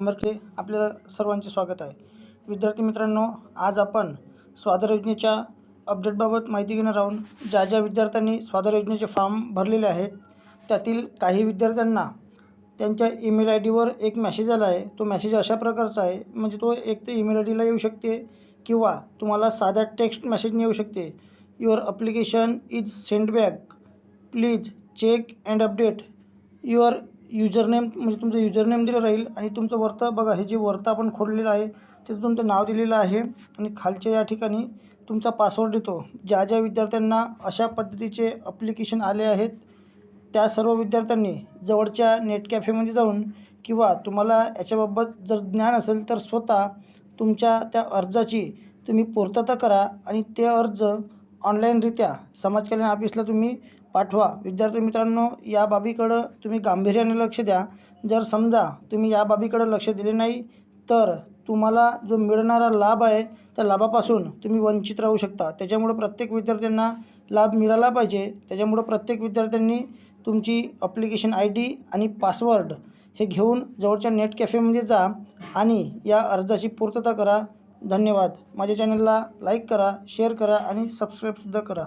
नंबरचे आपल्या सर्वांचे स्वागत आहे. विद्यार्थी मित्रांनो आज आपण स्वाधार योजनेच्या अपडेटबाबत माहिती घेणार आहोत. ज्या ज्या विद्यार्थ्यांनी स्वाधार योजनेचे फॉर्म भरलेले आहेत त्यातील काही विद्यार्थ्यांना त्यांच्या ईमेल आय डीवर एक मॅसेज आला आहे. तो मॅसेज अशा प्रकारचा आहे म्हणजे तो एक तर ईमेल आय डीला येऊ शकते किंवा तुम्हाला साध्या टेक्स्ट मॅसेजने येऊ शकते. Your application is send back please check and update your username म्हणजे तुमचं युजरनेम दिलं राहील आणि तुमचं वरतं बघा हे जे वरतं आपण खोडलेलं आहे ते तुमचं नाव दिलेलं आहे आणि खालच्या या ठिकाणी तुमचा पासवर्ड येतो ज्या ज्या विद्यार्थ्यांना अशा पद्धतीचे अप्लिकेशन आले आहेत त्या सर्व विद्यार्थ्यांनी जवळच्या नेट कॅफेमध्ये जाऊन किंवा तुम्हाला याच्याबाबत जर ज्ञान असेल तर स्वतः तुमच्या त्या अर्जाची तुम्ही पूर्तता करा आणि ते अर्ज ऑनलाईनरित्या समाज कल्याण ऑफिसला तुम्ही पाठवा. विद्यार्थी मित्रांनो या बाबीकडं तुम्ही गांभीर्याने लक्ष द्या. जर समजा तुम्ही या बाबीकडं लक्ष दिले नाही तर तुम्हाला जो मिळणारा लाभ आहे त्या लाभापासून तुम्ही वंचित राहू शकता. त्याच्यामुळं प्रत्येक विद्यार्थ्यांना लाभ मिळाला पाहिजे. त्याच्यामुळं प्रत्येक विद्यार्थ्यांनी तुमची अप्लिकेशन आय डी आणि पासवर्ड हे घेऊन जवळच्या नेट कॅफेमध्ये जा आणि या अर्जाची पूर्तता करा. धन्यवाद. माझ्या चॅनलला लाईक करा शेअर करा आणि सबस्क्राईबसुद्धा करा.